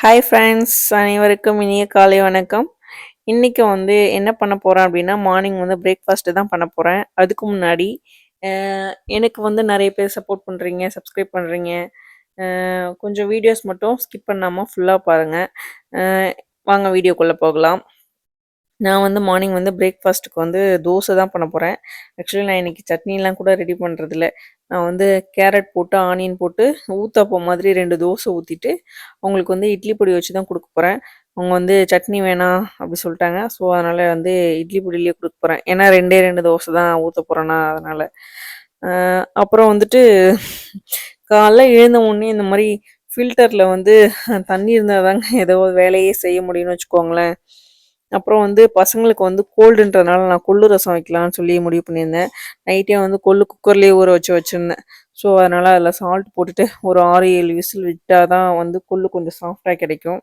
Hi friends அனைவருக்கும் இனிய காலை வணக்கம். இன்றைக்கி வந்து என்ன பண்ண போகிறேன் அப்படின்னா மார்னிங் வந்து பிரேக்ஃபாஸ்ட்டு தான் பண்ண போகிறேன் அதுக்கு முன்னாடி எனக்கு வந்து நிறைய பேர் சப்போர்ட் பண்ணுறீங்க சப்ஸ்கிரைப் பண்ணுறீங்க கொஞ்சம் வீடியோஸ் மட்டும் ஸ்கிப் பண்ணாமல் ஃபுல்லாக பாருங்கள் வாங்க வீடியோக்குள்ளே போகலாம். நான் வந்து மார்னிங் வந்து பிரேக்ஃபாஸ்ட்டுக்கு வந்து தோசை தான் பண்ண போகிறேன் ஆக்சுவலி நான் இன்றைக்கி சட்னிலாம் கூட ரெடி பண்ணுறதில்ல நான் வந்து கேரட் போட்டு ஆனியன் போட்டு ஊத்தாப்போ மாதிரி ரெண்டு தோசை ஊற்றிட்டு அவங்களுக்கு வந்து இட்லி பொடி வச்சு தான் கொடுக்க போகிறேன் அவங்க வந்து சட்னி வேணாம் அப்படி சொல்லிட்டாங்க. ஸோ அதனால் வந்து இட்லி பொடியிலே கொடுக்க போகிறேன் ஏன்னா ரெண்டே ரெண்டு தோசை தான் ஊற்ற போகிறேன்னா அதனால். அப்புறம் வந்துட்டு காலைல எழுந்த உடனே இந்த மாதிரி ஃபில்டரில் வந்து தண்ணி இருந்தால் தாங்க ஏதோ வேலையே செய்ய முடியும்னு வச்சுக்கோங்களேன். அப்புறம் வந்து பசங்களுக்கு வந்து கோல்டுன்றதுனால நான் கொள்ளு ரசம் வைக்கலாம்னு சொல்லி முடிவு பண்ணியிருந்தேன். நைட்டே வந்து கொள்ளு குக்கர்லேயே ஊற வச்சு வச்சுருந்தேன். ஸோ அதனால் அதில் சால்ட் போட்டுட்டு ஒரு ஆறு ஏழு விசில் விட்டால் தான் வந்து கொள்ளு கொஞ்சம் சாஃப்டாக கிடைக்கும்.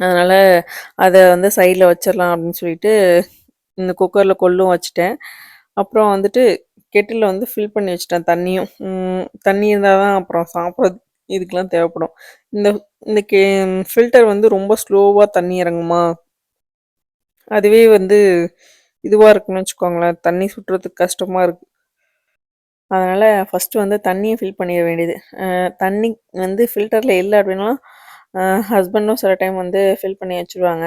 அதனால் அதை வந்து சைடில் வச்சிடலாம் அப்படின்னு சொல்லிட்டு இந்த குக்கரில் கொள்ளும் வச்சுட்டேன். அப்புறம் வந்துட்டு கெட்டில் வந்து ஃபில் பண்ணி வச்சுட்டேன் தண்ணியும். தண்ணி இருந்தால் தான் அப்புறம் சாப்பிட்றது இதுக்கெலாம் தேவைப்படும். இந்த இந்த கே ஃபில்டர் வந்து ரொம்ப ஸ்லோவாக தண்ணி இறங்குமா? அதுவே வந்து இதுவாக இருக்குன்னு வச்சுக்கோங்களேன். தண்ணி சுற்றுறதுக்கு கஷ்டமாக இருக்குது அதனால் ஃபஸ்ட்டு வந்து தண்ணியை ஃபில் பண்ணிட வேண்டியது. தண்ணி வந்து ஃபில்டரில் இல்லை அப்படின்னா ஹஸ்பண்டும் சில டைம் வந்து ஃபில் பண்ணி வச்சுருவாங்க.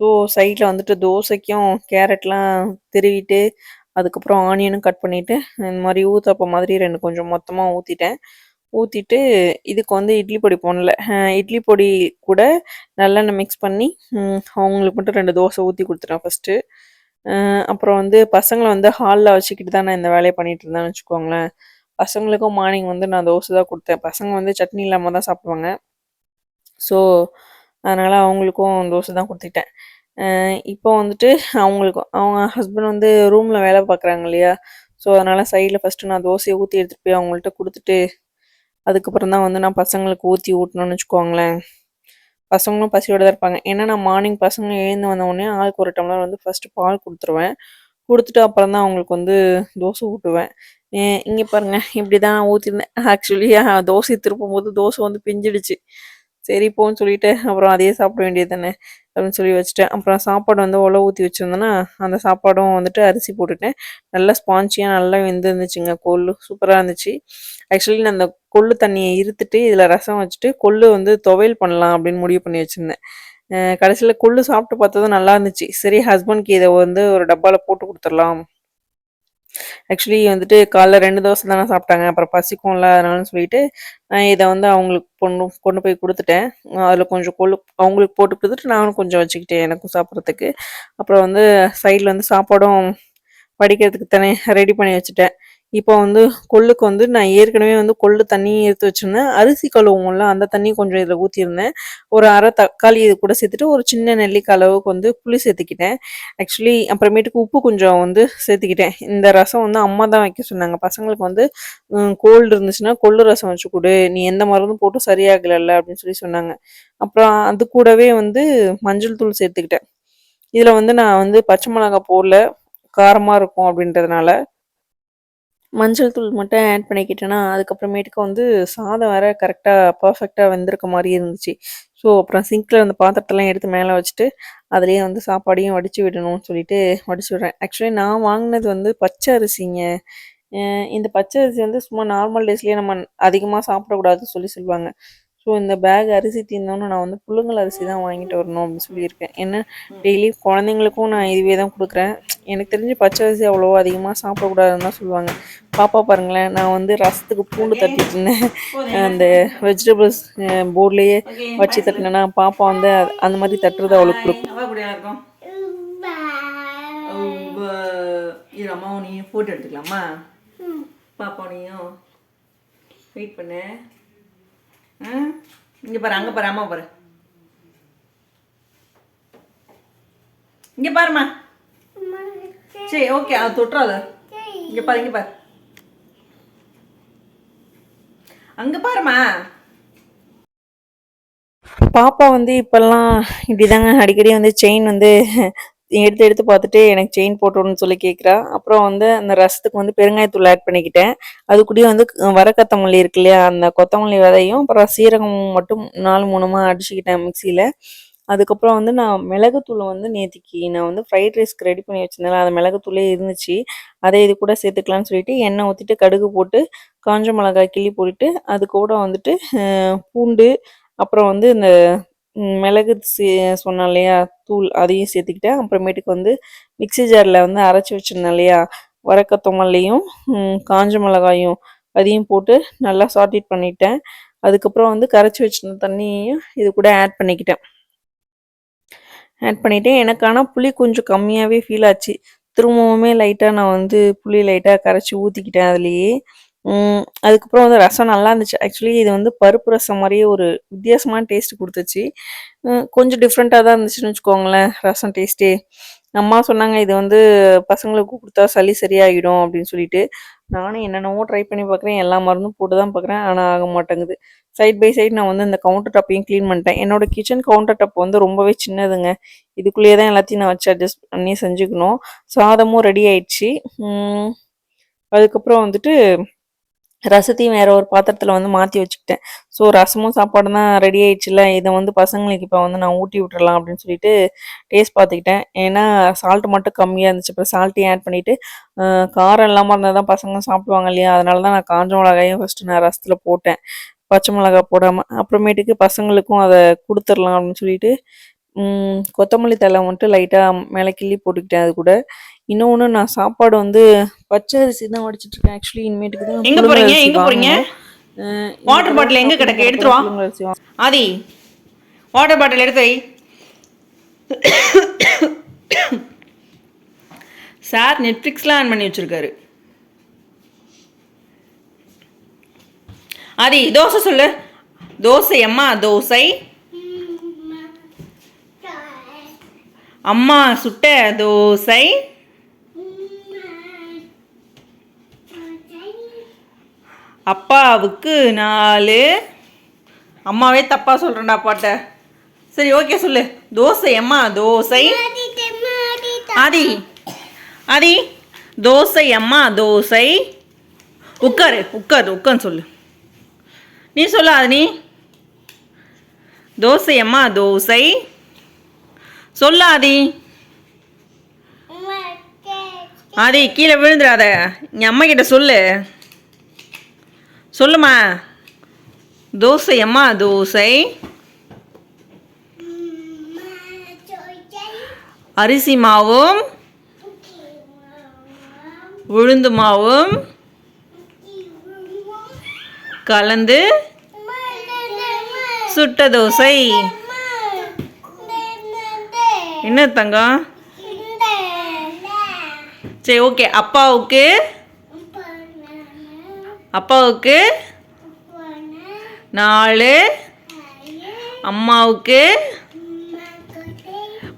ஸோ சைடில் வந்துட்டு தோசைக்கும் கேரட்லாம் திருவிட்டு அதுக்கப்புறம் ஆனியனும் கட் பண்ணிவிட்டு இந்த மாதிரி ஊத்தப்பம் மாதிரி ரெண்டு கொஞ்சம் மொத்தமாக ஊற்றிட்டேன் ஊற்றிட்டு இதுக்கு வந்து இட்லி பொடி போடல. இட்லி பொடி கூட நல்லெண்ணெய் மிக்ஸ் பண்ணி அவங்களுக்கு மட்டும் ரெண்டு தோசை ஊற்றி கொடுத்துட்டேன் ஃபஸ்ட்டு அப்புறம் வந்து பசங்களை வந்து ஹாலில் வச்சுக்கிட்டு தான் நான் இந்த வேலையை பண்ணிட்டு இருந்தேன்னு வச்சுக்கோங்களேன். பசங்களுக்கும் மார்னிங் வந்து நான் தோசை தான் கொடுத்தேன். பசங்க வந்து சட்னி இல்லாமல் தான் சாப்பிடுவாங்க. ஸோ அதனால் அவங்களுக்கும் தோசை தான் கொடுத்துட்டேன். இப்போ வந்துட்டு அவங்களுக்கும் அவங்க ஹஸ்பண்ட் வந்து ரூமில் வேலை பார்க்குறாங்க இல்லையா? ஸோ அதனால் சைடில் ஃபஸ்ட்டு நான் தோசையை ஊற்றி எடுத்துகிட்டு போய் அவங்கள்ட்ட கொடுத்துட்டு அதுக்கப்புறம் தான் வந்து நான் பசங்களுக்கு ஊற்றி ஊட்டணும்னு வச்சுக்கோங்களேன். பசங்களும் பசியோட தான் இருப்பாங்க. ஏன்னா நான் மார்னிங் பசங்க எழுந்து வந்த உடனே ஆளுக்கு ஒரு டம்ளர் வந்து ஃபஸ்ட்டு பால் கொடுத்துருவேன். கொடுத்துட்டு அப்புறம் தான் அவங்களுக்கு வந்து தோசை ஊட்டுவேன். இங்கே பாருங்க இப்படி தான் ஊற்றிருந்தேன் ஆக்சுவலி தோசை திருப்பும் போது தோசை வந்து பிஞ்சிடுச்சு. சரி போன்னு சொல்லிட்டு அப்புறம் அதையே சாப்பிட வேண்டியது தானே. அப்படின்னு சொல்லி வச்சுட்டேன். அப்புறம் சாப்பாடு வந்து உழவு ஊற்றி வச்சுருந்தேன்னா அந்த சாப்பாடும் வந்துட்டு அரிசி போட்டுட்டேன். நல்லா ஸ்பாஞ்சியாக நல்லா வெந்துருந்துச்சுங்க. கொள்ளு சூப்பராக இருந்துச்சு. ஆக்சுவலி நான் அந்த கொள்ளு தண்ணியை இருத்துட்டு இதில் ரசம் வச்சுட்டு கொள்ளு வந்து துவையல் பண்ணலாம் அப்படின்னு முடிவு பண்ணி வச்சுருந்தேன். கடைசியில் கொள்ளு சாப்பிட்டு பார்த்ததும் நல்லா இருந்துச்சு. சரி ஹஸ்பண்ட்க்கு இதை வந்து ஒரு டப்பாவில் போட்டு கொடுத்துடலாம். ஆக்சுவலி வந்துட்டு காலைல ரெண்டு தோசை தானே சாப்பிட்டாங்க. அப்புறம் பசிக்கும்ல அதனால சொல்லிட்டு நான் இதை வந்து அவங்களுக்கு கொண்டு கொண்டு போய் கொடுத்துட்டேன். அதில் கொஞ்சம் கொழு அவங்களுக்கு போட்டு கொடுத்துட்டு நானும் கொஞ்சம் வச்சுக்கிட்டேன் எனக்கும் சாப்பிட்றதுக்கு. அப்புறம் வந்து சைடில் வந்து சாப்பாடும் வடிக்கிறதுக்கு தானே ரெடி பண்ணி வச்சுட்டேன். இப்போ வந்து கொள்ளுக்கு வந்து நான் ஏற்கனவே வந்து கொள்ளு தண்ணி எடுத்து வச்சுருந்தேன். அரிசி கழுவுங்கள அந்த தண்ணி கொஞ்சம் இதில் ஊற்றிருந்தேன் ஒரு அரை தக்காளி இது கூட சேர்த்துட்டு ஒரு சின்ன நெல்லிக்காய் அளவுக்கு வந்து புளி சேர்த்துக்கிட்டேன். ஆக்சுவலி அப்புறமேட்டுக்கு உப்பு கொஞ்சம் வந்து சேர்த்துக்கிட்டேன். இந்த ரசம் வந்து அம்மா தான் வைக்க சொன்னாங்க. பசங்களுக்கு வந்து கோல்டு இருந்துச்சுன்னா கொள்ளு ரசம் வச்சு கொடு. நீ எந்த மருந்தும் போட்டு சரியாகலைல்ல அப்படின்னு சொல்லி சொன்னாங்க. அப்புறம் அது கூடவே வந்து மஞ்சள் தூள் சேர்த்துக்கிட்டேன். இதில் வந்து நான் வந்து பச்சை மிளகாய் போடல. காரமாக இருக்கும் அப்படின்றதுனால மஞ்சள் தூள் மட்டும் ஆட் பண்ணிக்கிட்டேன்னா அதுக்கப்புறமேட்டுக்கு வந்து சாதம் வேற கரெக்டாக பர்ஃபெக்டாக வெந்திருக்க மாதிரி இருந்துச்சு. ஸோ அப்புறம் சிங்கில் அந்த பாத்திரத்தெல்லாம் எடுத்து மேலே வச்சுட்டு அதுலேயே வந்து சாப்பாடையும் வடித்து விடணும்னு சொல்லிட்டு வடிச்சு விடுறேன். ஆக்சுவலி நான் வாங்கினது வந்து பச்சை அரிசிங்க. இந்த பச்சை அரிசி வந்து சும்மா நார்மல் டேஸ்லேயே நம்ம அதிகமாக சாப்பிடக்கூடாதுன்னு சொல்லி சொல்லுவாங்க. ஸோ இந்த பேக் அரிசி தீர்ந்தோன்னு நான் வந்து புழுங்கல் அரிசி தான் வாங்கிட்டு வரணும் அப்படின்னு சொல்லியிருக்கேன். ஏன்னா டெய்லி குழந்தைங்களுக்கும் நான் இதுவே தான் கொடுக்குறேன். எனக்கு தெரிஞ்சு பச்சை அரிசி அவ்வளோவா அதிகமாக சாப்பிடக்கூடாதுன்னு தான் சொல்லுவாங்க. பாப்பா பாருங்களேன் நான் வந்து ரசத்துக்கு பூண்டு தட்டிட்டு இருந்தேன். அந்த வெஜிடபிள்ஸ் போர்ட்லேயே வச்சு தட்டினேன்னா பாப்பா வந்து அந்த மாதிரி தட்டுறது அவளுக்கு இருக்கும்? இது அம்மாவும் நீயும் ஃபோட்டோ எடுத்துக்கலாமா? பாப்பா நீயும் வெயிட் பண்ணு. இங்கே பாரு அங்கே பாரு அம்மா பாரு. இங்கே பாருமா சரி ஓகே அது தொட்டுறாத இங்கே பாரு இங்கே பாரு. அங்கே பாருமா பாப்பா வந்து இப்போல்லாம் இப்படிதாங்க அடிக்கடி வந்து செயின் வந்து எடுத்து எடுத்து பார்த்துட்டு எனக்கு செயின் போட்டோன்னு சொல்லி கேட்குறா அப்புறம் வந்து அந்த ரசத்துக்கு வந்து பெருங்காயத்தூள் ஆட் பண்ணிக்கிட்டேன். அது கூடயே வந்து வர கொத்தமல்லி இருக்கு இல்லையா அந்த கொத்தமல்லி விதையும் அப்புறம் சீரகம் மட்டும் நாலு மூணுமா அடிச்சுக்கிட்டேன் மிக்சியில். அதுக்கப்புறம் வந்து நான் மிளகுத்தூளை வந்து நேற்றுக்கு நான் வந்து ஃப்ரைட் ரைஸ்க்கு ரெடி பண்ணி வச்சிருந்தேன் அந்த மிளகுத்தூளே இருந்துச்சு. அதை இது கூட சேர்த்துக்கலாம்னு சொல்லிட்டு எண்ணெய் ஊற்றிட்டு கடுகு போட்டு காஞ்ச மிளகாய் கிள்ளி போட்டுட்டு அது கூட வந்துட்டு பூண்டு அப்புறம் வந்து இந்த மிளகு சே சொன்னேன் இல்லையா? தூள் அதையும் சேர்த்துக்கிட்டேன். அப்புறமேட்டுக்கு வந்து மிக்ஸி ஜாரில் வந்து அரைச்சி வச்சிருந்தேன் இல்லையா? வரக்கொத்தமல்லியும் காஞ்ச மிளகாயும் அதையும் போட்டு நல்லா சாட்டிட் பண்ணிட்டேன். அதுக்கப்புறம் வந்து கரைச்சி வச்சிருந்த தண்ணியையும் இது கூட ஆட் பண்ணிக்கிட்டேன். ஆட் பண்ணிட்டேன். எனக்கு ஆனால் புளி கொஞ்சம் கம்மியாகவே ஃபீல் ஆச்சு. திரும்பவுமே லைட்டாக நான் வந்து புளி லைட்டாக கரைச்சி ஊற்றிக்கிட்டேன் அதுலேயே. அதுக்கப்புறம் வந்து ரசம் நல்லா இருந்துச்சு. ஆக்சுவலி இது வந்து பருப்பு ரசம் மாதிரியே ஒரு வித்தியாசமான டேஸ்ட் கொடுத்துச்சு. கொஞ்சம் டிஃப்ரெண்ட்டாக தான் இருந்துச்சுன்னு வச்சுக்கோங்களேன் ரசம் டேஸ்ட்டே அம்மா சொன்னாங்க இது வந்து பசங்களுக்கு கொடுத்தா சளி சரியாகிடும் அப்படின்னு சொல்லிட்டு. நானும் என்னென்னவோ ட்ரை பண்ணி பார்க்குறேன் எல்லா மருந்தும் போட்டு தான் பார்க்குறேன் ஆனால் ஆக மாட்டேங்குது. சைட் பை சைடு நான் வந்து இந்த கவுண்டர் டாப்பையும் க்ளீன் பண்ணிட்டேன். என்னோட கிச்சன் கவுண்டர் டாப் வந்து ரொம்பவே சின்னதுங்க. இதுக்குள்ளேயே தான் எல்லாத்தையும் நான் வச்சு அட்ஜஸ்ட் பண்ணி செஞ்சுக்கணும். சாதமும் ரெடி ஆயிடுச்சு. அதுக்கப்புறம் வந்துட்டு ரசத்தையும் வேற ஒரு பாத்திரத்தில் வந்து மாற்றி வச்சுக்கிட்டேன். ஸோ ரசமும் சாப்பாடு தான் ரெடி ஆயிடுச்சுல இதை வந்து பசங்களுக்கு இப்போ வந்து நான் ஊட்டி விட்டுறலாம் அப்படின்னு சொல்லிட்டு டேஸ்ட் பார்த்துக்கிட்டேன். ஏன்னா சால்ட் மட்டும் கம்மியாக இருந்துச்சு. அப்புறம் சால்ட்டையும் ஆட் பண்ணிவிட்டு காரம் இல்லாமல் இருந்தால் தான் பசங்க சாப்பிடுவாங்க இல்லையா? அதனால தான் நான் காஞ்ச மிளகாயும் ஃபஸ்ட்டு நான் ரசத்தில் போட்டேன். பச்சை மிளகாய் போடாமல் அப்புறமேட்டுக்கு பசங்களுக்கும் அதை கொடுத்துடலாம் அப்படின்னு சொல்லிட்டு கொத்தமல்லி தழை மட்டும் லைட்டாக மேலே கிள்ளி போட்டுக்கிட்டேன் அது கூட. இன்னொன்று நான் சாப்பாடு வந்து பச்சை அரிசி தான் வடிச்சிட்டு இருக்கேன் ஆக்சுவலி இனிமேட்டுக்கு தான் எங்க? அரிசி எங்க. அஹ் வாட்டர் பாட்டில் எங்க கிடக்கு? எடுத்துட்டு வா. புழுங்கல் அரிசி வாங்கணும். ஆதி வாட்டர் பாட்டில் எடுத்து வை சார் நெட்ஃப்ளிக்ஸ்லாம் ஆன் பண்ணி வச்சிருக்காரு ஆதி தோசை சொல்லு தோசை அம்மா தோசை அம்மா சுட்ட தோசை அப்பாவுக்கு நாலு. அம்மாவே தப்பா சொல்றேன்டா பாட்ட சரி ஓகே சொல்லு. தோசை அம்மா தோசை. ஆதி ஆதி தோசை அம்மா தோசை. உட்காரு உட்காரு உட்காந்து சொல்லு. நீ சொல்லு நீ தோசை அம்மா தோசை. சொல்லு ஆதி. ஆதி கீழே விழுந்துடாத. என் அம்மா கிட்ட சொல்லு. சொல்லுமா. தோசை அம்மா தோசை. அரிசி மாவும். உளுந்து மாவும். கலந்து. சுட்ட தோசை. என்ன தங்கம்? சரி ஓகே. அப்பாவுக்கு அப்பாவுக்கு நாலு. அம்மாவுக்கு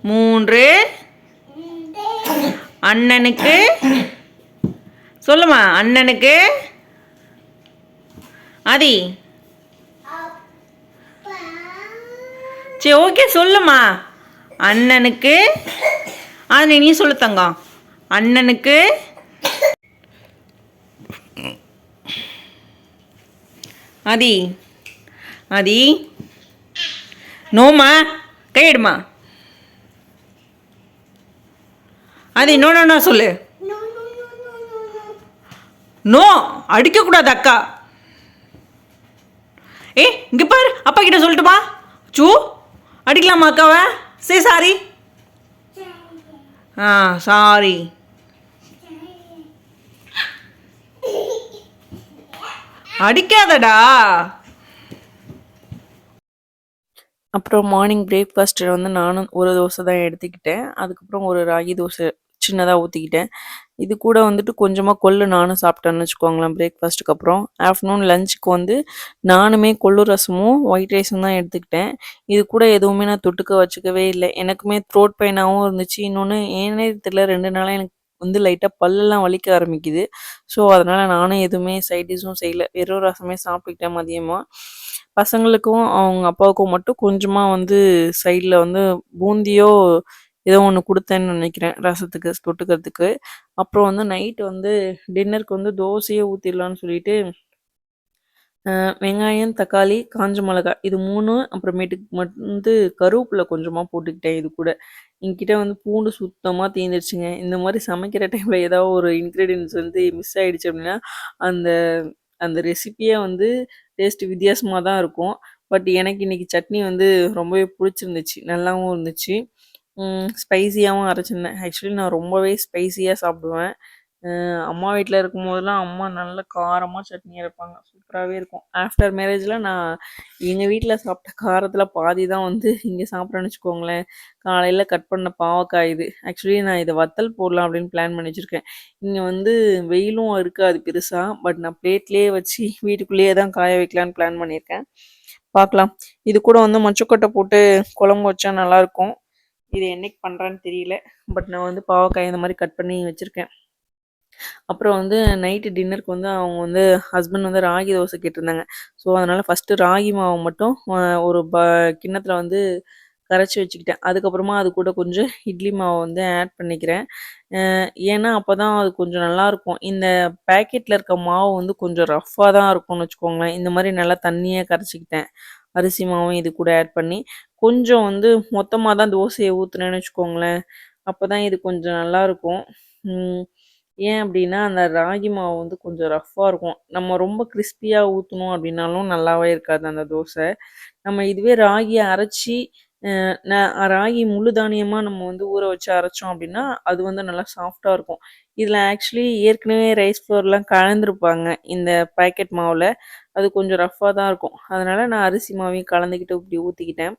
மூன்று. அண்ணனுக்கு சொல்லுமா அண்ணனுக்கு ஆதி. சரி ஓகே சொல்லுமா. அண்ணனுக்கு ஆதி நீ சொல்லு தங்கம். அண்ணனுக்கு ஆதி. ஆதி. நோமா கையிடுமா. ஆதி நோ நோ நோ சொல்லு. நோ அடிக்கக்கூடாது அக்கா. ஏ இங்கே பாரு அப்பா கிட்ட சொல்லட்டுமா சூ அடிக்கலாமா அக்காவை? சே சாரி. ஆ சாரி. அடிக்காதடா. அப்புறம் மார்னிங் பிரேக்ஃபாஸ்ட்டில் வந்து நானும் ஒரு தோசை தான் எடுத்துக்கிட்டேன். அதுக்கப்புறம் ஒரு ராகி தோசை சின்னதாக ஊற்றிக்கிட்டேன் இது கூட வந்துட்டு கொஞ்சமாக கொள்ளு நானும் சாப்பிட்டேன்னு வச்சுக்கோங்களேன் பிரேக்ஃபாஸ்ட்டுக்கு அப்புறம். ஆஃப்டர்நூன் லஞ்சுக்கு வந்து நானுமே கொள்ளு ரசமும் ஒயிட் ரைஸும் தான் எடுத்துக்கிட்டேன். இது கூட எதுவுமே நான் தொட்டுக்க வச்சுக்கவே இல்லை. எனக்குமே த்ரோட் பெயினாகவும் இருந்துச்சு. இன்னொன்று ஏனே தெரியல ரெண்டு நாளாக எனக்கு வந்து லைட்டாக பல்லெல்லாம் வலிக்க ஆரம்பிக்குது. ஸோ அதனால் நானும் எதுவுமே சைடிஷும் செய்யலை செய்யல. வெறும் ரசமே சாப்பிட்டுக்கிட்டேன் மதியமாக பசங்களுக்கும் அவங்க அப்பாவுக்கும் மட்டும் கொஞ்சமாக வந்து சைடில் வந்து பூந்தியோ ஏதோ ஒன்று கொடுத்தேன்னு நினைக்கிறேன் ரசத்துக்கு தொட்டுக்கிறதுக்கு. அப்புறம் வந்து நைட்டு வந்து டின்னருக்கு வந்து தோசையே ஊற்றிடலான்னு சொல்லிட்டு வெங்காயம் தக்காளி காஞ்ச மிளகாய் இது மூணு அப்புறமேட்டுக்கு வந்து கருவேப்பிலை கொஞ்சமாக போட்டுக்கிட்டேன் இது கூட. என்கிட்ட வந்து பூண்டு சுத்தமாக தீர்ந்துருச்சுங்க இந்த மாதிரி சமைக்கிற டைமில் ஏதாவது ஒரு இன்க்ரீடியன்ஸ் வந்து மிஸ் ஆகிடுச்சு அப்படின்னா அந்த அந்த ரெசிபியே வந்து டேஸ்ட் வித்தியாசமாக தான் இருக்கும். பட் எனக்கு இன்னைக்கு சட்னி வந்து ரொம்பவே பிடிச்சிருந்துச்சு. நல்லாவும் இருந்துச்சு. ஸ்பைசியாகவும் அரைச்சிருந்தேன். ஆக்சுவலி நான் ரொம்பவே ஸ்பைசியாக சாப்பிடுவேன். அம்மா வீட்டில் இருக்கும்போதெல்லாம் அம்மா நல்ல காரமாக சட்னி அரைப்பாங்க. சூப்பராகவே இருக்கும். ஆஃப்டர் மேரேஜில் நான் எங்கள் வீட்டில் சாப்பிட்ட காரத்தில் பாதி தான் வந்து இங்கே சாப்பிட்றேன்னு வச்சுக்கோங்களேன். காலையில் கட் பண்ண பாவக்காய் இது. ஆக்சுவலி நான் இதை வத்தல் போடலாம் அப்படின்னு பிளான் பண்ணி வச்சுருக்கேன் இங்கே வந்து வெயிலும் இருக்காது பெருசாக பட் நான் பிளேட்லேயே வச்சு வீட்டுக்குள்ளேயே தான் காய வைக்கலான்னு பிளான் பண்ணியிருக்கேன். பார்க்கலாம். இது கூட வந்து மொச்சக்கொட்டை போட்டு குழம்பு வச்சா நல்லாயிருக்கும் இது என்னைக்கு பண்ணுறேன்னு தெரியல பட் நான் வந்து பாவக்காய் இந்த மாதிரி கட் பண்ணி வச்சுருக்கேன். அப்புறம் வந்து நைட்டு டின்னருக்கு வந்து அவங்க வந்து ஹஸ்பண்ட் வந்து ராகி தோசை கேட்டிருந்தாங்க. ஸோ அதனால் ஃபஸ்ட்டு ராகி மாவு மட்டும் ஒரு ப கிண்ணத்தில் வந்து கரைச்சி வச்சுக்கிட்டேன். அதுக்கப்புறமா அது கூட கொஞ்சம் இட்லி மாவு வந்து ஆட் பண்ணிக்கிறேன். ஏன்னா அப்போ தான் அது கொஞ்சம் நல்லாயிருக்கும் இந்த பேக்கெட்டில் இருக்க மாவு வந்து கொஞ்சம் ரஃப்பாக தான் இருக்கும்னு வச்சுக்கோங்களேன். இந்த மாதிரி நல்லா தண்ணியாக கரைச்சிக்கிட்டேன். அரிசி மாவும் இது கூட ஆட் பண்ணி கொஞ்சம் வந்து மொத்தமாக தான் தோசையை ஊற்றுனேன்னு வச்சுக்கோங்களேன். அப்போ தான் இது கொஞ்சம் நல்லாயிருக்கும் ஏன் அப்படின்னா அந்த ராகி மாவு வந்து கொஞ்சம் ரஃப்பாக இருக்கும். நம்ம ரொம்ப கிறிஸ்பியாக ஊற்றணும் அப்படின்னாலும் நல்லாவே இருக்காது அந்த தோசை. நம்ம இதுவே ராகியை அரைச்சி ந- ராகி முழு தானியமாக நம்ம வந்து ஊற வச்சு அரைச்சோம் அப்படின்னா அது வந்து நல்லா சாஃப்டாக இருக்கும். இதில் ஆக்சுவலி ஏற்கனவே ரைஸ் ஃப்ளோர்லாம் கலந்துருப்பாங்க இந்த பேக்கெட் மாவில். அது கொஞ்சம் ரஃப்பாக தான் இருக்கும். அதனால் நான் அரிசி மாவையும் கலந்துக்கிட்டு இப்படி ஊற்றிக்கிட்டேன்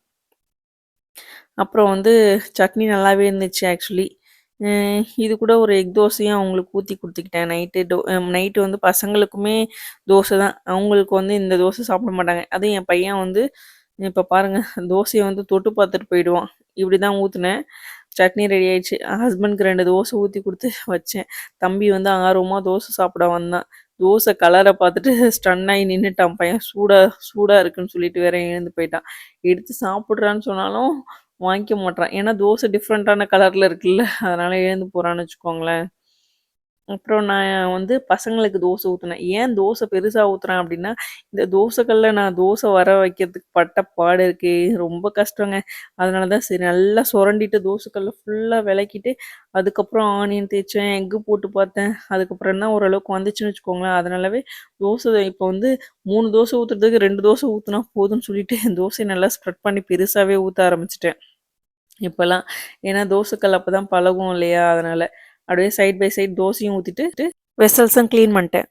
அப்புறம் வந்து சட்னி நல்லாவே இருந்துச்சு ஆக்சுவலி இது கூட ஒரு எக் தோசையும் அவங்களுக்கு ஊற்றி கொடுத்துக்கிட்டேன். நைட்டு டோ நைட்டு வந்து பசங்களுக்குமே தோசை தான். அவங்களுக்கு வந்து இந்த தோசை சாப்பிட மாட்டாங்க. அதுவும் என் பையன் வந்து இப்போ பாருங்கள் தோசையை வந்து தொட்டு பார்த்துட்டு போயிடுவான். இப்படி தான் ஊற்றுனேன் சட்னி ரெடி ஆயிடுச்சு. ஹஸ்பண்ட்க்கு ரெண்டு தோசை ஊற்றி கொடுத்து வச்சேன். தம்பி வந்து ஆர்வமாக தோசை சாப்பிட வந்தான். தோசை கலரை பார்த்துட்டு ஸ்டன் ஆகி நின்றுட்டான் பையன் சூடாக சூடாக இருக்குன்னு சொல்லிட்டு வேற எழுந்து போயிட்டான். எடுத்து சாப்பிட்றான்னு சொன்னாலும் வாங்கிக்க மாட்றான். ஏன்னா தோசை டிஃப்ரெண்ட்டான கலரில் இருக்குல்ல. அதனால எழுந்து போகிறான்னு வச்சுக்கோங்களேன். அப்புறம் நான் வந்து பசங்களுக்கு தோசை ஊற்றினேன் ஏன் தோசை பெருசாக ஊற்றுறேன் அப்படின்னா இந்த தோசைக்கல்ல நான் தோசை வர வைக்கிறதுக்கு பட்ட பாடு இருக்குது ரொம்ப கஷ்டங்க. அதனால தான் சரி நல்லா சுரண்டிட்டு தோசைக்கல்ல ஃபுல்லாக விளக்கிட்டு அதுக்கப்புறம் ஆனியன் தேய்ச்சேன் எக்கு போட்டு பார்த்தேன். அதுக்கப்புறம் தான் ஓரளவுக்கு வந்துச்சுன்னு வச்சுக்கோங்களேன். அதனாலவே தோசை இப்போ வந்து மூணு தோசை ஊற்றுறதுக்கு ரெண்டு தோசை ஊற்றினா போதும்னு சொல்லிட்டு தோசையை நல்லா ஸ்ப்ரெட் பண்ணி பெருசாகவே ஊற்ற ஆரம்பிச்சிட்டேன். இப்போல்லாம் ஏன்னா தோசைக்கல் அப்போ தான் பழகும் இல்லையா? அதனால் அப்படியே சைட் பை சைட் தோசையும் ஊற்றிட்டு வெசல்ஸும் க்ளீன் பண்ணிட்டேன்.